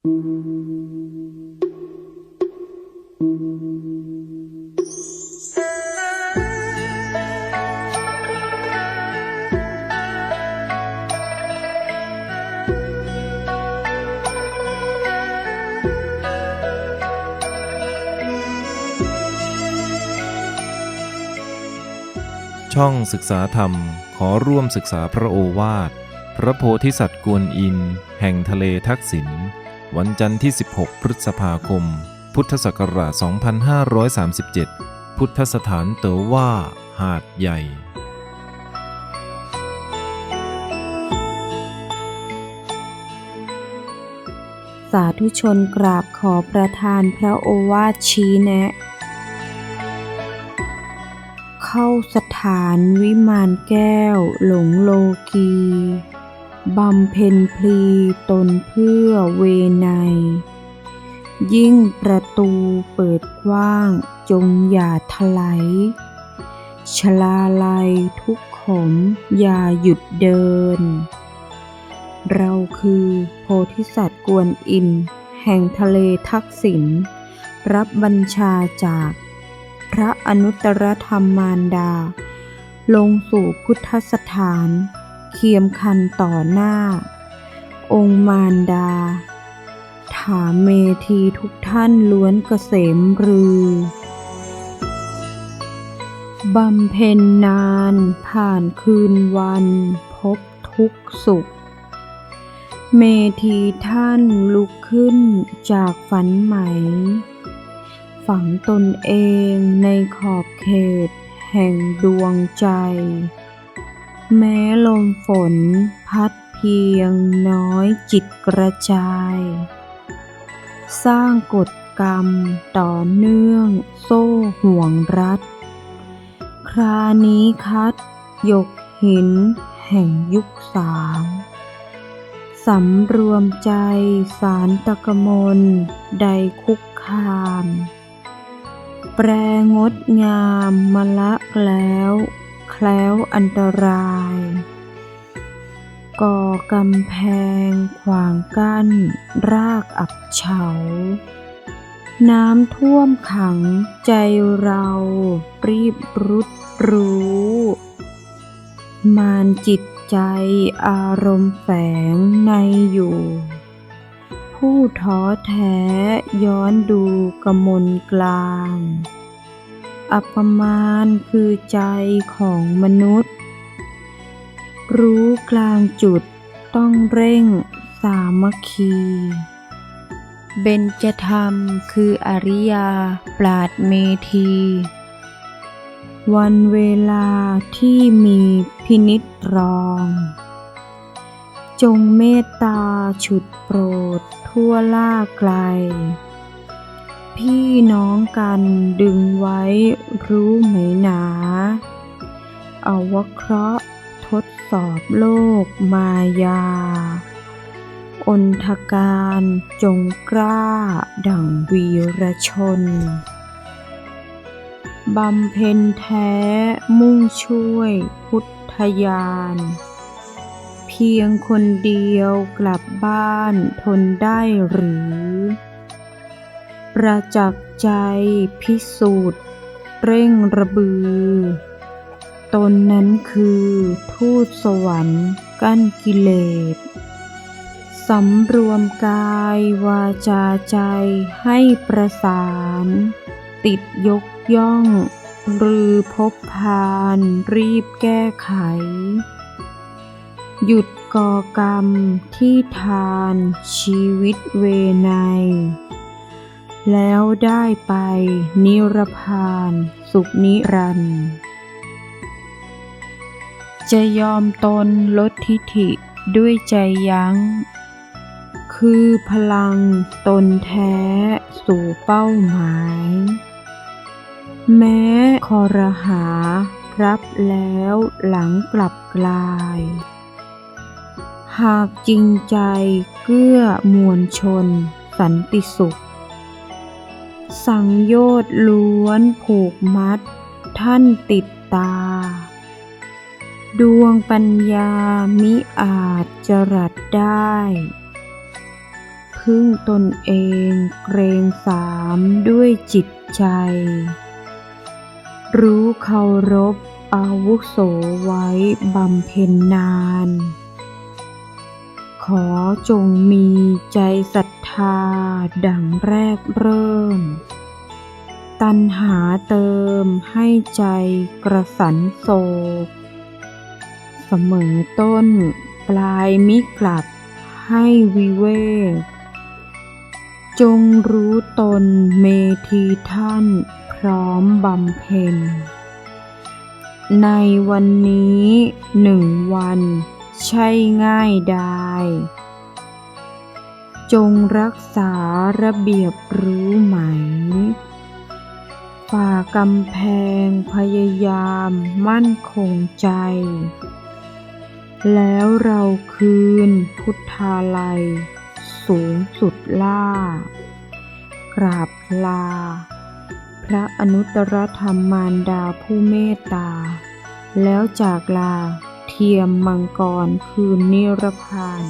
ช่องศึกษาธรรมขอร่วมศึกษาพระโอวาท พระโพธิสัตว์กวนอิน แห่งทะเลทักษิณ วันจันทร์ที่ 16 พฤษภาคม พุทธศักราช 2537 พุทธสถานเตอว่า หาดใหญ่สาธุชนกราบขอประทานพระโอวาทชี้แนะ เข้าสถานวิมานแก้วหลงโลกี บำเพ็ญพลีตนเพื่อเวไนยิ่งประตูเปิดกว้างจงอย่าทลายชลาลัยทุกขมอย่าหยุดเดิน เราคือโพธิสัตว์กวนอินแห่งทะเลทักษิณรับบัญชาจากพระอนุตตรธรรมมารดา ลงสู่พุทธสถาน เคียมคันต่อหน้า องค์มารดา ถามเมธีทุกท่านล้วนเกษมรือบำเพ็ญนานผ่านคืนวัน พบทุกสุข เมธีท่านลุกขึ้นจากฝันไหม ฝังตนเองในขอบเขตแห่งดวงใจ แม้ลมฝนพัดเพียงน้อยจิตกระจาย สร้างกฎกรรมต่อเนื่องโซ่ห่วงรัด ครานี้คัดยกหินแห่งยุคสามสำรวมใจสารตะกมลใดคุกคาม แปรงดงามมะละแล้ว คล้วอันตราย ก่อกำแพงขวางกั้น รากอับเฉา น้ำท่วมขังใจเรารีบรุดรู้ มานจิตใจอารมณ์แฝงในอยู่ ผู้ท้อแท้ย้อนดูกมลกลาง อัปมาณคือใจของมนุษย์ รู้กลางจุดต้องเร่งสามัคคี เบญจธรรมคืออริยาปราดเมธี วันเวลาที่มีพินิจรอง จงเมตตาฉุดโปรดทั่วล่าไกล พี่น้องกันดึงไว้รู้ไหมหนาเอาวเคราะห์ทดสอบโลกมายา อนทการจงกล้าดั่งวีรชน บำเพ็ญแท้มุ่งช่วยพุทธญาณเพียงคนเดียวกลับบ้านทนได้หรือ ประจักษ์ใจพิสูจน์เร่งระบือ ตนนั้นคือทูตสวรรค์กั้นกิเลสสำรวมกายวาจาใจให้ประสาน ติดยกย่องหรือพบพานรีบแก้ไข หยุดก่อกรรมที่ทานชีวิตเวไน แล้วได้ไปนิรพานสุขนิรันดร์จะยอมตนลดทิฐิด้วยใจยัง้ง คือพลังตนแท้สู่เป้าหมาย แม้คอรหารับแล้วหลังกลับกลาย หากจริงใจเกื้อมวลชนสันติสุข สังโยชน์ล้วนผูกมัด ท่านติดตา ดวงปัญญามิอาจจรัดได้ พึ่งตนเองเกรงสามด้วยจิตใจ รู้เคารพอาวุโสไว้บำเพ็ญนาน ขอจงมีใจศรัทธาดังแรกเริ่ม ตัณหาเติมให้ใจกระสันโศก เสมอต้นปลายมิกลับให้วิเวก จงรู้ตนเมธีท่านพร้อมบำเพ็ญ ในวันนี้หนึ่งวัน ใช่ง่ายได้จงรักษาระเบียบรู้ไหม ฝ่ากำแพงพยายามมั่นคงใจ แล้วเราคืนพุทธาลัย สูงสุดล่า กราบลา พระอนุตตรธรรมมารดาผู้เมตตา แล้วจากลา เทียมมังกรคืนนิรพาน